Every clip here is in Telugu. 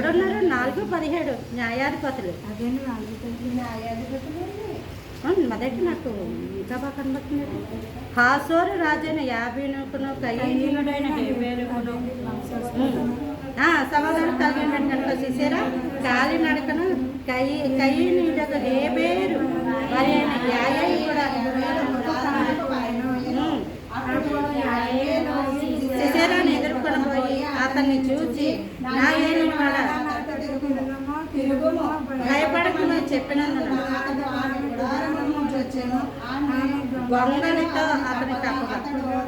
ఎక్కడున్నారు నాలుగు పదిహేడు న్యాయాధిపతులు. అదేంటి నాలుగు అవును, మా దగ్గర నాకు ఇంకా బాగా కనబడుతుంది హాసోరు రాజైన హేబేలుకును ఆ, సమాధానం కనుక చూసారా? కాలి నడకను కై కయ్యూడకు హేబేరు మరి ఆయన యాయలు కూడా అతన్ని చూచి భయపడకుండా చెప్పినందున గొంగలితో అతని తప్పగా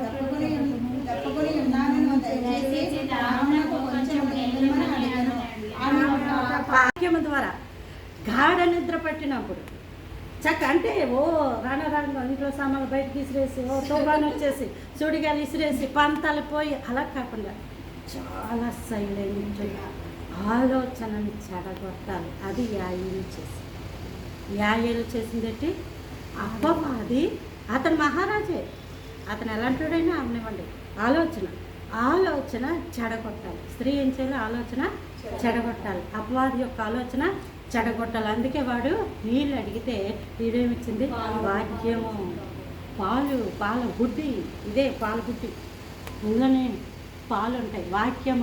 వాక్యము ద్వారా గాఢ నిద్ర పట్టినప్పుడు చక్క అంటే ఓ రాణ రాను ఇంట్లో సామాన్లు బయటకి విసిరేసి ఓ తుఫాను వచ్చేసి సుడిగాలు విసిరేసి పంతాలు పోయి అలా కాకుండా చాలా సైలెంట్ ఆలోచనని చెడగొట్టాలి. అది యాయులు చేసి యాయులు చేసిందేంటి అది అతను మహారాజే. అతను ఎలాంటివాడైనా అవనివ్వండి ఆలోచన ఆలోచన చెడగొట్టాలి. స్త్రీ ఏం చేయాలి? ఆలోచన చెడగొట్టాలి. అపవాది యొక్క ఆలోచన చెడగొట్టాలి. అందుకే వాడు నీళ్ళు అడిగితే వీడేమిచ్చింది? వాక్యము పాలు పాల గుడ్డి. ఇదే పాల గుడ్డి. ఇందులోనే పాలు ఉంటాయి వాక్యం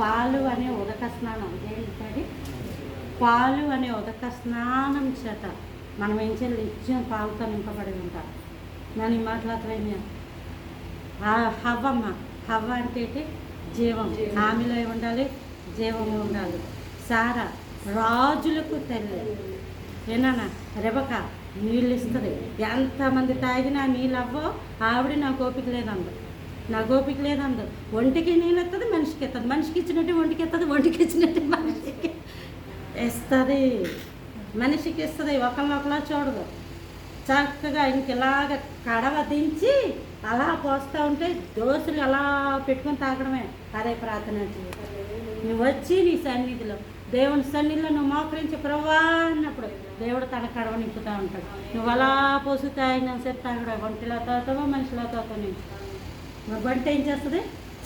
పాలు అనే ఉదక స్నానం. ఏంటది? పాలు అనే ఉదక స్నానం చేత మనం ఏం చేయాలి? ఇచ్చిన పాలతో నింపబడి ఉంటాం. నేను ఈ హవ్వమ్మ. హవ్వ అంటే జీవం. ఆమెలో ఉండాలి జీవము ఉండాలి. సారా రాజులకు తల్లి ఏనా రెబక నీళ్ళు ఇస్తుంది. ఎంతమంది తాగినా నీళ్ళు అవ్వో ఆవిడ నా ఓపిక లేదందు నా గోపిక లేదందు. ఒంటికి నీళ్ళు ఎత్తది మనిషికి ఎత్తది. మనిషికి ఇచ్చినట్టు ఒంటికి ఎత్తది ఒంటికి ఇచ్చినట్టు మనిషికి. ఇస్తుంది మనిషికి ఇస్తుంది ఒకళ్ళొకలా చూడదు. చక్కగా ఇంకలాగ కడవ దించి అలా పోస్తూ ఉంటే దోశలు అలా పెట్టుకొని తాగడమే. అదే ప్రార్థన నువ్వు వచ్చి నీ సన్నిధిలో దేవుని సన్నిధిలో నువ్వు మోకరించి ప్రవ్వా అన్నప్పుడు దేవుడు తన కడవ నింపుతూ ఉంటాడు. నువ్వు అలా పోసి తాగినా సరే తాగడం ఒంటిలో తాగుతావో మనిషిలో తాగుతావు వంట ఏం చేస్తుంది?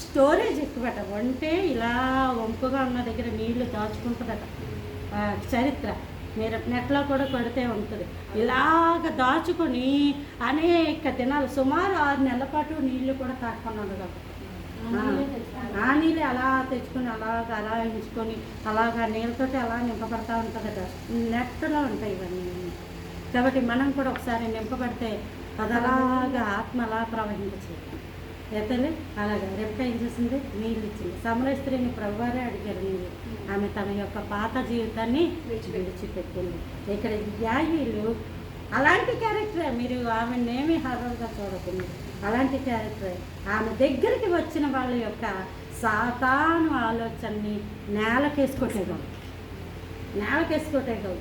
స్టోరేజ్ ఎక్కువట. వంటే ఇలా వంపుగా ఉన్న దగ్గర నీళ్ళు దాచుకుంటుందట. చరిత్ర. మీరు నెట్లో కూడా కొడితే ఉంటుంది. ఇలాగ దాచుకొని అనేక దినాలు సుమారు ఆరు నెలల పాటు నీళ్ళు కూడా తాకుండా ఉండదు. ఆ నీళ్ళే అలా తెచ్చుకొని అలాగ అలా ఉంచుకొని అలాగ నీళ్ళతోటి అలా నింపబడతా ఉంటుందట. నెట్లో ఉంటాయి ఇవన్నీ. కాబట్టి మనం కూడా ఒకసారి నింపబడితే అది అలాగా ఆత్మ అలా ప్రవహించచ్చు ఇతనే అలాగా. రేపు ఏం చేసింది? నీళ్ళు ఇచ్చింది. సమరస్త్రిని ప్రభువారే అడిగారు నీళ్ళు. ఆమె తన యొక్క పాత జీవితాన్ని విడిచిపెట్టింది. ఇక్కడ యాయిలు అలాంటి క్యారెక్టరే మీరు ఆమెనేమి హర్రర్గా చూడకండి. అలాంటి క్యారెక్టరే ఆమె దగ్గరికి వచ్చిన వాళ్ళ యొక్క సాతాను ఆలోచనని నేలకేసుకొట్టేదాం నేలకేసుకొట్టేదాం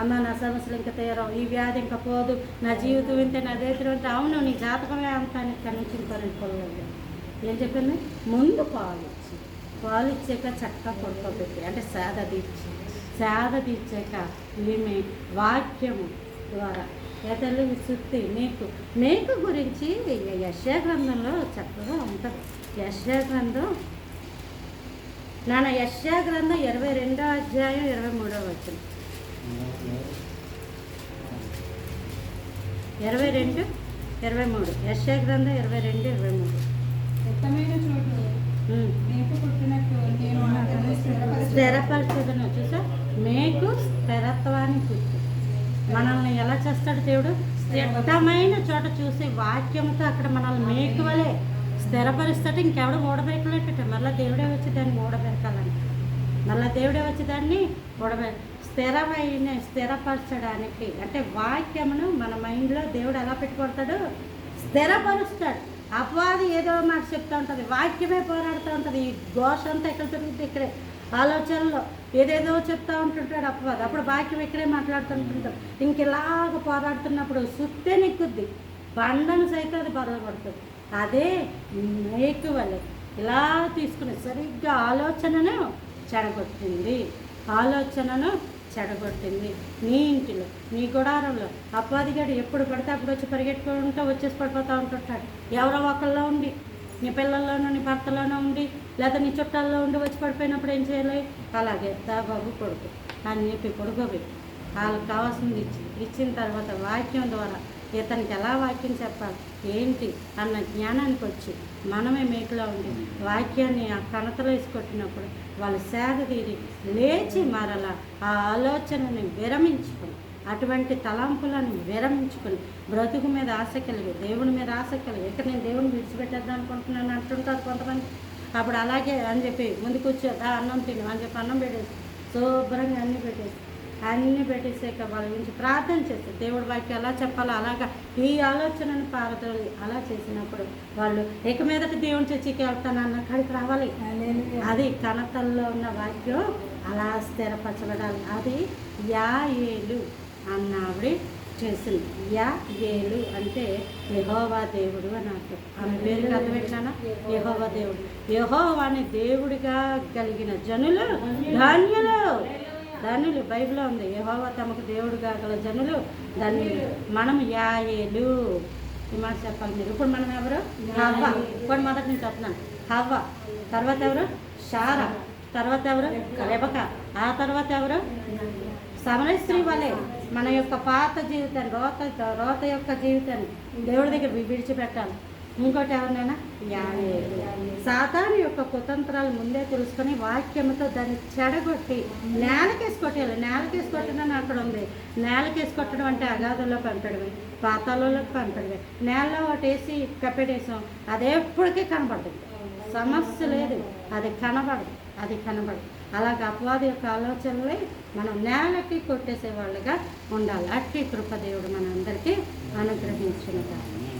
అమ్మ నా సమస్యలు ఇంకా తీరం ఈ వ్యాధి ఇంకా పోదు. నా జీవితం ఇంతే నా దగ్గర ఉంటే అవును నీ జాతకమే అంతా ఇక్కడ నుంచి ఇంకో రెండు పొలం ఏం చెప్పింది? ముందు పాలు ఇచ్చి. పాలు ఇచ్చాక చక్కగా పడుకోబెట్టి అంటే సేద తీర్చి. సేద తీర్చాక ఈమె వాక్యము ద్వారా ఏతల్లి సుత్తి మీకు మీకు గురించి యశాగ్రంథంలో చక్కగా ఉంటుంది. యశాగ్రంథం నాన్న యశా ఇరవై రెండో అధ్యాయం ఇరవై మూడో వచ్చింది ఇరవై రెండు ఇరవై మూడు. యశా గ్రంథం ఇరవై రెండు ఇరవై మూడు. స్థిరపరిచేదను చూసా? మేకు స్థిరత్వాన్ని మనల్ని ఎలా చేస్తాడు దేవుడు? స్థిరమైన చోట చూసి వాక్యంతో అక్కడ మనల్ని మేకువలే స్థిరపరిస్తాడు. ఇంకెవడు ఓడబెట్టలేట మళ్ళీ దేవుడే వచ్చి దాన్ని ఓడబెట్టాలంట మళ్ళీ దేవుడే వచ్చి దాన్ని ఓడబె స్థిరమైన స్థిరపరచడానికి అంటే వాక్యమును మన మైండ్లో దేవుడు ఎలా పెట్టుకొడతాడు స్థిరపరుస్తాడు. అపవాది ఏదో మాట చెప్తూ ఉంటుంది వాక్యమే పోరాడుతూ ఉంటుంది ఈ ఘోష అంతా ఎక్కడ తిరుగుతుంది ఇక్కడే? ఆలోచనలో ఏదేదో చెప్తా ఉంటుంటాడు అపవాది. అప్పుడు వాక్యం ఇక్కడే మాట్లాడుతుంటుంటాడు ఇంక ఇలాగ పోరాడుతున్నప్పుడు సుత్తే నిక్కుద్ది బండను సైతం అది బదలపడుతుంది అదే మేకు ఇలా తీసుకుని సరిగ్గా ఆలోచనను చెడగొట్టింది. ఆలోచనను చెడగొట్టింది. నీ ఇంటిలో నీ గుడారంలో. అప్పాదిగాడు ఎప్పుడు పడితే అప్పుడు వచ్చి పరిగెట్టుకుంటూ వచ్చేసి పడిపోతూ ఉంటుంటాడు. ఎవరో ఒకళ్ళలో ఉండి నీ పిల్లల్లోనూ నీ భర్తలోనూ ఉండి లేదా నీ చుట్టాల్లో ఉండి వచ్చి పడిపోయినప్పుడు ఏం చేయాలి? అలాగే దా బాబు కొడుకు. అని చెప్పి పడుకోబెట్టి వాళ్ళకి కావాల్సింది ఇచ్చి ఇచ్చిన తర్వాత వాక్యం ద్వారా ఇతనికి ఎలా వాక్యం చెప్పాలి? ఏంటి? అన్న జ్ఞానానికి వచ్చి మనమే మేకులో ఉండి వాక్యాన్ని ఆ కణతలో వేసుకొట్టినప్పుడు వాళ్ళ సేద తీరి లేచి మరలా ఆ ఆలోచనని విరమించుకొని అటువంటి తలంపులను విరమించుకొని బ్రతుకు మీద ఆశ కలిగి దేవుని మీద ఆశ కలిగి ఇక్కడ నేను దేవుని విడిచిపెట్టేద్దాం అనుకుంటున్నాను అంటుంటారు కొంతమంది. అప్పుడు అలాగే అని చెప్పి ముందు కూర్చో అన్నం తిను అని చెప్పి అన్నం పెట్టేసి శుభ్రంగా అన్నీ పెట్టేసి అన్నీ పెట్టేసాక వాళ్ళ గురించి ప్రార్థన చేస్తే దేవుడి వాక్యం ఎలా చెప్పాలో అలాగా ఈ ఆలోచనను పారదోలి అలా చేసినప్పుడు వాళ్ళు ఇక మీదట దేవుని చర్చికి వెళ్తానన్న కాడికి రావాలి. అది కనతల్లో ఉన్న వాక్యం అలా స్థిరపరచబడాలి. అది యా ఏలు అన్న ఆవిడ చేసింది. యా ఏలు అంటే యహోవా దేవుడు అని అర్థం. ఆమె అర్థం ఏంటన్నా యహోవా దేవుడు. యహోవాని దేవుడిగా కలిగిన జనులు ధాన్యులు. ధనులు బైబిల్లో ఉంది. యహోవా తమకు దేవుడుగా గల జనులు దాన్ని మనం యాయేలు. ఈ మాట చెప్పాలి మీరు. ఇప్పుడు మనం ఎవరు? హవ్వ. ఇప్పుడు మొదటి నుంచి చెప్తున్నాను హవ్వ. తర్వాత ఎవరు? షార. తర్వాత ఎవరు? రెబక. ఆ తర్వాత ఎవరు? సమరస్త్రీ వలె మన యొక్క పాత జీవితాన్ని రోత రోత యొక్క జీవితాన్ని దేవుడి దగ్గర విడిచిపెట్టాలి. ఇంకోటి ఎవరినైనా? సాతాను యొక్క కుతంత్రాలు ముందే తెలుసుకొని వాక్యముతో దాన్ని చెడగొట్టి నేలకేసి కొట్టేయాలి. నేలకేసి కొట్టడం అక్కడ ఉంది. నేలకేసి కొట్టడం అంటే అగాధంలో పంపడమే పాతాలలోకి పంపడమే. నేలలో ఒకటి వేసి కప్పెడేసాం అది ఎప్పటికీ కనబడదు. సమస్య లేదు. అది కనబడదు. అది కనబడదు. అలాగే అపవాది యొక్క ఆలోచనలే మనం నేలకి కొట్టేసే వాళ్ళుగా ఉండాలి. అట్టి కృపదేవుడు మనందరికీ అనుగ్రహించిన